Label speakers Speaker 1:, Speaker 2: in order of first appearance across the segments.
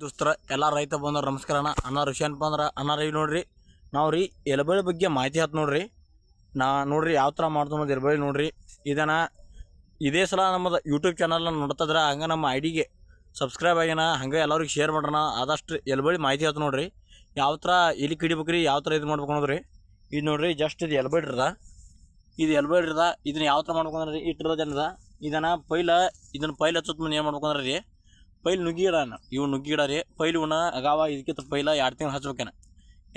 Speaker 1: ದೋಸ್ತರ, ಎಲ್ಲ ರೈತ ಬಂದ್ರ ನಮಸ್ಕಾರ ಅಣ್ಣ. ಋಷಿ ಏನಪ್ಪ ಅಂದ್ರೆ ಅಣ್ಣ ರೀ ನೋಡ್ರಿ. ನಾವು ರೀ ಎಲೆಬಳ್ಳಿ ಬಗ್ಗೆ ಮಾಹಿತಿ ಹತ್ತು ನೋಡ್ರಿ. ನಾ ನೋಡ್ರಿ ಯಾವ ಥರ ಮಾಡ್ತು ಅನ್ನೋದು ಎಲೆಬಳ್ಳಿ ನೋಡ್ರಿ. ಇದನ್ನ ಇದೇ ಸಲ ನಮ್ಮದು ಯೂಟ್ಯೂಬ್ ಚಾನಲ್ನ ನೋಡ್ತಿದ್ರೆ, ಹಂಗೆ ನಮ್ಮ ಐ ಡಿಗೆ ಸಬ್ಸ್ಕ್ರೈಬ್ ಆಗ್ಯಾನ. ಹಂಗೆ ಎಲ್ಲರಿಗೆ ಶೇರ್ ಮಾಡೋಣ ಆದಷ್ಟು ಎಲೆಬಳ್ಳಿ ಮಾಹಿತಿ ಹತ್ತು ನೋಡ್ರಿ. ಯಾವ ಥರ ಎಲ್ಲಿ ಕಿಡಿಬೇಕು ಯಾವ ಥರ ಇದು ಮಾಡ್ಬೇಕು ಅನ್ನೋದ್ರಿ ಇದು ನೋಡ್ರಿ ಜಸ್ಟ್ ಇದು ಎಲೆಬಳ್ಳಿ ಇರದ ಇದು ಎಲೆಬಳ್ಳಿ ಇರದ ಇದನ್ನ ಯಾವ ಥರ ಮಾಡ್ಬೇಕು ಅಂದ್ರೆ, ಇಟ್ಟಿರೋದು ಏನದ? ಇದನ ಪೈಲ, ಇದನ್ನು ಪೈಲ ಹಚ್ಚೋದ್ ಮುಂದೆ ಏನು ಮಾಡ್ಬೇಕು ಅಂದ್ರೆ? ರೀ ಪೈಲ್ ನುಗ್ಗಿ ಇವ್ ರೀ ಪೈಲ್ ಇವನ ಅಗಾವ ಇದಕ್ಕಿಂತ ಪೈಲ ಎರಡು ತಿಂಗ್ಳು ಹಚ್ಬೇಕನ.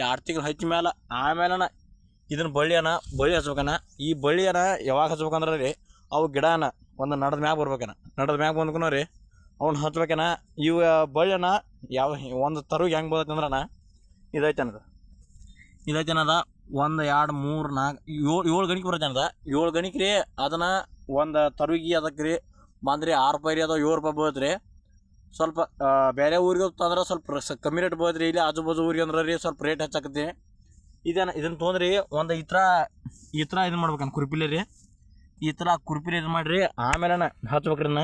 Speaker 1: ಎರಡು ತಿಂಗಳು ಹಚ್ಚ ಮೇಲೆ ಆಮೇಲೆನ ಇದನ್ನ ಬಳ್ಳಿಯನ ಬಳ್ಳಿ ಹಚ್ಬೇಕನ. ಈ ಬಳ್ಳಿಯನ ಯಾವಾಗ ಹಚ್ಬೇಕಂದ್ರೆ ರೀ ಅವು ಗಿಡನ ಒಂದು ನಡದ ಮ್ಯಾಗ ಬರ್ಬೇಕನ. ನಡದ ಮ್ಯಾಗ ಬಂದ್ಕೊನ ರೀ ಅವ್ನ ಹಚ್ಬೇಕನ. ಇವು ಬಳ್ಳಿಯನ ಯಾವ ಒಂದು ತರುಗಿ ಹೆಂಗೆ ಬರ್ತಂದ್ರನ ಅಂದ್ರನ ಇದೈತೆ ಅನ್ನದ ಇದೈತೆ ಅನ್ನದ ಒಂದು ಎರಡು ಮೂರು ನಾಲ್ಕು ಏಳು ಏಳು ಗಣಿಕೆ ಬರುತ್ತೆ ಅದ ಏಳು ಗಣಿಕೆ ರೀ ಅದನ್ನು ಒಂದು ತರುಗಿ ಅದಕ್ಕೆ ರೀ ಬಂದ್ರಿ ಆರು ರೂಪಾಯಿ ರೀ ಅದು ಏಳು ರೂಪಾಯಿ ಬೀಳತ್ರಿ. ಸ್ವಲ್ಪ ಬೇರೆ ಊರಿಗೆ ತಂದ್ರೆ ಸ್ವಲ್ಪ ಕಮ್ಮಿ ರೇಟ್ ಬೋದ್ರಿ ಇಲ್ಲಿ ಆಜು ಬಾಜು ಊರಿಗೆ ಅಂದ್ರೆ ರೀ ಸ್ವಲ್ಪ ರೇಟ್ ಹೆಚ್ಚಾಕತಿ ಇದನ್ನು ಇದನ್ನು ತೊಗೊಂಡ್ರಿ, ಒಂದು ಈ ಥರ ಈ ಥರ ಇದನ್ನ ಮಾಡ್ಬೇಕನ್ ಕುರ್ಪಿಲೆ ರೀ. ಈ ಥರ ಕುರ್ಪಿಲೆ ಇದು ಮಾಡಿರಿ, ಆಮೇಲೆ ಹಚ್ಬೇಕ್ರಿ ನಾ,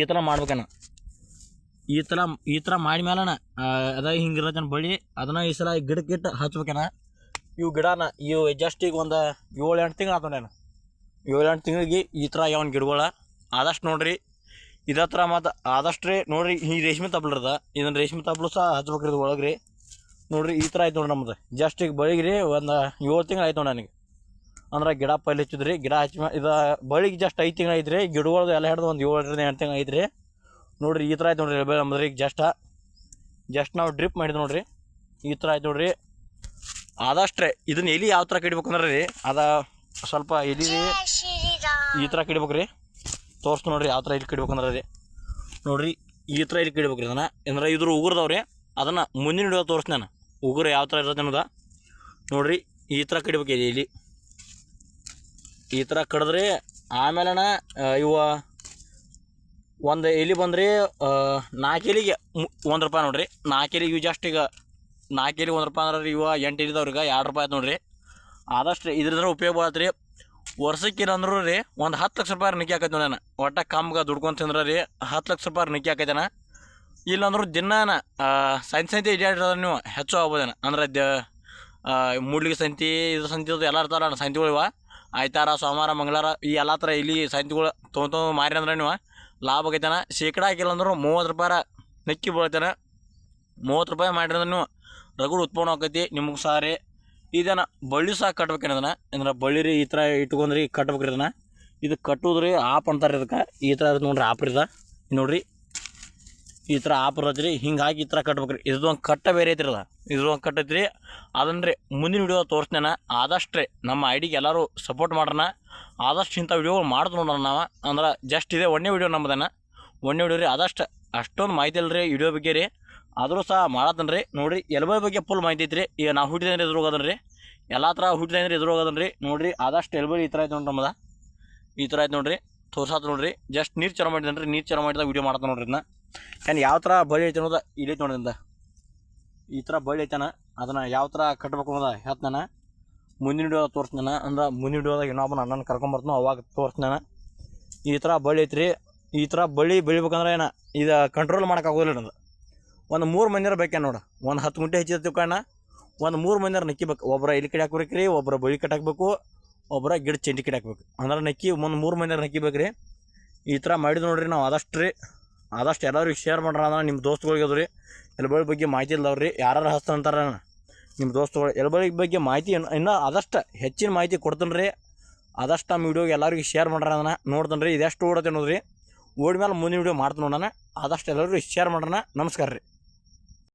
Speaker 1: ಈ ಥರ ಮಾಡ್ಬೇಕನ್ನ ಈ ಥರ ಈ ಥರ ಮಾಡಿ ಮೇಲೆ ಅದ ಹಿಂಗಿರತ್ತನ ಬಳಿ ಅದನ್ನ ಈ ಸಲ ಗಿಡಕ್ಕಿಟ್ಟು ಹಚ್ಬೇಕನ. ಇವು ಗಿಡನ ಇವು ಜಸ್ಟ್ ಈಗ ಒಂದು ಏಳು ಎಂಟು ತಿಂಗಳು ಆತೋಣ ಏಳು ಎಂಟು ತಿಂಗಳಿಗೆ ಈ ಥರ ಯಾವ ಗಿಡಗಳ. ಆದಷ್ಟು ನೋಡ್ರಿ ಇದೇ ಥರ ಮತ್ತು ಆದಷ್ಟು ರೀ ನೋಡ್ರಿ, ಈ ರೇಷ್ಮೆ ತಪ್ಲು ಇದನ್ನು ರೇಷ್ಮೆ ತಪ್ಲು ಸಹ ಹಚ್ಬೇಕ್ರಿ ಒಳಗೆ ರೀ ನೋಡ್ರಿ, ಈ ಥರ ಆಯ್ತು ನೋಡಿ ನಮ್ದು. ಜಸ್ಟ್ ಈಗ ಬಳಿಗೆ ರೀ ಒಂದು ಏಳು ತಿಂಗಳು ಆಯ್ತು ನೋಡಿ ನನಗೆ. ಅಂದ್ರೆ ಗಿಡ ಪೈಲ್ ಹಚ್ಚಿದ್ರಿ, ಗಿಡ ಹಚ್ಚಿ ಇದು ಬಳಿಗೆ ಜಸ್ಟ್ ಐದು ತಿಂಗಳು ಐತ್ರಿ ಗಿಡಗಳದ್ದು ಎಲ್ಲ ಹಿಡ್ದು ಒಂದು ಏಳರಿಂದ ಎಂಟು ತಿಂಗಳು ಐತ್ರಿ. ನೋಡ್ರಿ, ಈ ಥರ ಆಯ್ತು ನೋಡ್ರಿ ಬೆಳೆ ಜಸ್ಟ್ ಜಸ್ಟ್ ನಾವು ಡ್ರಿಪ್ ಮಾಡಿದ್ ನೋಡ್ರಿ. ಈ ಥರ ಆಯ್ತು ನೋಡ್ರಿ. ಆದಷ್ಟ್ರೆ ಇದನ್ನ ಎಲ್ಲಿ ಯಾವ ಥರ ಕಿಡ್ಬೇಕಂದ್ರೆ ರೀ, ಅದ ಸ್ವಲ್ಪ ಎಲ್ಲಿ ಈ ಥರ ಕಿಡ್ಬೇಕು ರೀ ತೋರಿಸ್ತು ನೋಡ್ರಿ ಯಾವ ಥರ ಇಲ್ಲಿ ಕಡಿಬೇಕಂದ್ರೆ ರೀ. ನೋಡ್ರಿ, ಈ ಥರ ಇಲ್ಲಿ ಕಡಿಬೇಕು ರೀ ಅದನ್ನು ಅಂದ್ರೆ ಇದ್ರ ಉಗುರ್ದವ್ರಿ, ಅದನ್ನು ಮುಂದಿನ ಹಿಡಿಯೋ ತೋರಿಸ್ತು ನಾನು. ಉಗುರು ಯಾವ ಥರ ಇರುತ್ತೆ ಅನ್ನೋದ. ನೋಡ್ರಿ, ಈ ಥರ ಕಡಿಬೇಕು ಇಲ್ಲಿ ಈ ಥರ ಕಡಿದ್ರಿ ಆಮೇಲೆ ಇವ ಒಂದು ಎಲೆ ಬಂದ್ರಿ ನಾಲ್ಕು ಎಲಿಗೆ ಒಂದು ರೂಪಾಯಿ ನೋಡ್ರಿ. ನಾಲ್ಕು ಎಲಿಗೆ ಇವು ಜಸ್ಟ್ ಈಗ ನಾಲ್ಕು ಒಂದು ರೂಪಾಯಿ ಅಂದ್ರೆ ಇವ ಎಂಟು ಎಲಿದವ್ರಿಗೆ ಎರಡು ರೂಪಾಯಿ ಆಯ್ತು ನೋಡ್ರಿ. ಆದಷ್ಟು ಇದ್ರಿಂದ ಉಪಯೋಗ ಆಗತ್ತೆ ರೀ ವರ್ಷಕ್ಕೆ ಅಂದ್ರು ರೀ ಒಂದು ಹತ್ತು ಲಕ್ಷ ರೂಪಾಯಿ ನಿಕ್ಕಿ ಹಾಕೈತೆ ನಾನು. ಒಟ್ಟ ಕಮ್ಗೆ ದುಡ್ಕೊಂತ ತಿಂದ್ರೆ ರೀ ಹತ್ತು ಲಕ್ಷ ರೂಪಾಯಿ ನಿಕ್ಕಿ ಹಾಕೈತೆ ಇಲ್ಲಾಂದ್ರೂ ದಿನಾನ ಸಂತೆ ಸಂತೆ ಇಡ್ಯಾಡ್ರ ನೀವು ಹೆಚ್ಚು ಆಗ್ಬೋದೇನ? ಅಂದ್ರೆ ದ ಮೂಡ್ಲಿಗೆ ಸಂತಿ ಇದು ಸಂತಿ ಎಲ್ಲ ಇರ್ತಾರ ಸಂತಿಗಳಿವ ಆಯ್ತಾರ, ಸೋಮವಾರ, ಮಂಗಳವಾರ ಈ ಎಲ್ಲ ಥರ ಇಲ್ಲಿ ಸಂತಿಗಳು ತೊಗೊಂಡು ಮಾರಿ ಅಂದ್ರೆ ನೀವು ಲಾಭ ಆಗೈತೆನ ಶೇಕಡ ಹಾಕಿಲ್ಲ ಅಂದ್ರೆ ಮೂವತ್ತು ರೂಪಾಯಿ ನೆಕ್ಕಿ ಬೀಳ್ತೇನೆ ಮೂವತ್ತು ರೂಪಾಯಿ ಮಾಡಿದ್ರೆ ನೀವು ರಗಡ್ ಉತ್ಪನ್ನ ಆಕೈತಿ, ನಿಮಗೆ ಸಾರಿ. ಇದನ್ನ ಬಳ್ಳಿ ಸಹ ಕಟ್ಬೇಕೇನ ಅದನ್ನ ಅಂದ್ರೆ ಬಳ್ಳಿ ರೀ, ಈ ಥರ ಇಟ್ಕೊಂಡ್ರಿ ರೀ ಇದನ್ನ. ಇದು ಕಟ್ಟುದ್ರಿ ಆಪ್ ಅಂತಾರೆ ಇದಕ್ಕೆ. ಈ ಥರ ನೋಡ್ರಿ ಆಪ್ ಇದ. ನೋಡ್ರಿ. ಈ ಥರ ಆಪ್ ಇರತ್ತೆ ರೀ ಹಿಂಗಾಗಿ ಈ ಥರ ಕಟ್ಬೇಕ್ರಿ ಇದೊಂದು ಕಟ್ಟ ಬೇರೆ ಐತ್ರಿ ಅದ ಇದೊಂದು ಕಟ್ಟೈತಿ ರೀ ಅದನ್ನು ರೀ ಮುಂದಿನ ವಿಡಿಯೋ ತೋರಿಸ್ತೇನೆ ಆದಷ್ಟು ರೀ ನಮ್ಮ ಐಡಿಗೆ ಎಲ್ಲರೂ ಸಪೋರ್ಟ್ ಮಾಡೋಣ ಆದಷ್ಟು ಇಂಥ ವಿಡಿಯೋಗಳು ಮಾಡಿದ್ರು ನೋಡೋಣ ನಾವು. ಅಂದ್ರೆ ಜಸ್ಟ್ ಇದೆ ಒಂದೇ ವಿಡಿಯೋ ನಮ್ಮದನ್ನು ಒಂದೇ ವಿಡಿಯೋ ರೀ ಆದಷ್ಟು ಅಷ್ಟೊಂದು ಮಾಹಿತಿ ಅಲ್ರಿ ವಿಡಿಯೋ ಬಗ್ಗೆ ರೀ. ಆದರೂ ಸಹ ಮಾಡತ್ತನ್ ರೀ ನೋಡಿರಿ ಎಲ್ಬೋ ಬಗ್ಗೆ ಫುಲ್ ಮಾಹಿತಿ ಐತ್ರಿ. ಈಗ ನಾವು ಹುಟ್ಟಿದ್ರೆ ಎದುರು ಹೋಗೋದನ್ ರೀ ಎಲ್ಲ ಥರ ಹುಟ್ಟಿದ್ರೆ ಎದುರು ಹೋಗೋದನ್ ರೀ ನೋಡಿರಿ, ಆದಷ್ಟು ಎಲ್ಬೋ ಈ ಥರ ಐತೆ ನೋಡ್ರಿ ನಮ್ಮದ ಈ ಥರ ಆಯ್ತು ನೋಡಿರಿ. ತೋರ್ಸಾತ್ ನೋಡಿರಿ. ಜಸ್ಟ್ ನೀರು ಚಲೋ ಮಾಡಿದ್ರೆ ರೀ ನೀರು ಚಲೋ ಮಾಡಿದಾಗ ವಿಡಿಯೋ ಮಾಡ್ತಾನೆ ನೋಡ್ರಿ ಇದನ್ನ ಏನು ಯಾವ ಥರ ಬಳಿ ಐತೆ ಅನ್ನೋದು ಇಲ್ಲಿ ಐತೆ ನೋಡ್ರಿಂದ ಈ ಥರ ಬಳಿ ಐತನ. ಅದನ್ನು ಯಾವ ಥರ ಕಟ್ಬೇಕು ಅನ್ನೋದ ಹೇಳ್ತಾನ. ಮುಂದಿನ ವಿಡಿಯೋ ತೋರಿಸ್ತಾನ. ಅಂದ್ರೆ ಮುಂದಿನ ವಿಡಿಯೋದಾಗ ಇನ್ನೊಬ್ಬನ ಅಣ್ಣನ ಕರ್ಕೊಂಬರ್ತಾನೋ ಅವಾಗ ತೋರಿಸ್ತಾನ. ಈ ಥರ ಬಳಿ ಐತ್ರಿ. ಈ ಥರ ಬಳ್ಳಿ ಬೆಳಿಬೇಕಂದ್ರೆ ಏನು, ಇದು ಕಂಟ್ರೋಲ್ ಮಾಡೋಕ್ಕಾಗೋದಿಲ್ಲ ಅದು ಒಂದು ಮೂರು ಮಂದಿರ ಬೇಕೆ ನೋಡು. ಒಂದು ಹತ್ತು ಗುಂಟೆ ಹೆಚ್ಚಿರ್ತೀವಿ ಕಣ್ಣ. ಒಂದು ಮೂರು ಮಂದಿರ ನಕ್ಕಿಬೇಕು. ಒಬ್ಬರ ಇಲ್ಲಿ ಕಡೆ ಹಾಕ್ಬೇಕು ರೀ ಒಬ್ಬರ ಬಳ್ಳಿ ಕಟ್ಟಾಕ್ಬೇಕು ಒಬ್ಬರ ಗಿಡ ಚೆಂಡಿ ಕಡೆ ಹಾಕ್ಬೇಕು. ಅಂದ್ರೆ ನಕ್ಕಿ ಒಂದು ಮೂರು ಮಂದಿರ ನಕ್ಕಿಬೇಕು ರೀ ಈ ಥರ ಮಾಡಿದ್ದು ನೋಡ್ರಿ ನಾವು ಆದಷ್ಟು ರೀ. ಆದಷ್ಟು ಎಲ್ಲರಿಗೆ ಶೇರ್ ಮಾಡ್ರ ಅಂದ್ರೆ ನಿಮ್ಮ ದೋಸ್ತುಗಳಿಗೆ ಅದು ರೀ ಎಲ್ಬಳಿ ಬಗ್ಗೆ ಮಾಹಿತಿ ಇಲ್ಲದವ್ರಿ ಯಾರು ಹಸ್ತಾರಂತಾರ ನಿಮ್ಮ ದೋಸ್ತುಗಳು ಎಲ್ಬಳಿ ಬಗ್ಗೆ ಮಾಹಿತಿ ಇನ್ನು ಇನ್ನೂ ಆದಷ್ಟು ಹೆಚ್ಚಿನ ಮಾಹಿತಿ ಕೊಡ್ತೀನಿ ರೀ ಆದಷ್ಟು ನಮ್ಮ ವೀಡಿಯೋಗೆ ಎಲ್ಲರಿಗೂ ಶೇರ್ ಮಾಡ್ರ ಅದನ್ನ ನೋಡ್ತಾನೆ ರೀ ಇದೆಷ್ಟು ಓಡತ್ತೆ ನೋಡ್ರಿ. ಓಡಿ ಮೇಲೆ ಮುಂದಿನ ವಿಡಿಯೋ ಮಾಡ್ತೀನಿ ನೋಡೋಣ ಆದಷ್ಟು ಎಲ್ಲರೂ ಶೇರ್ ಮಾಡೋಣ. ನಮಸ್ಕಾರ ರೀ.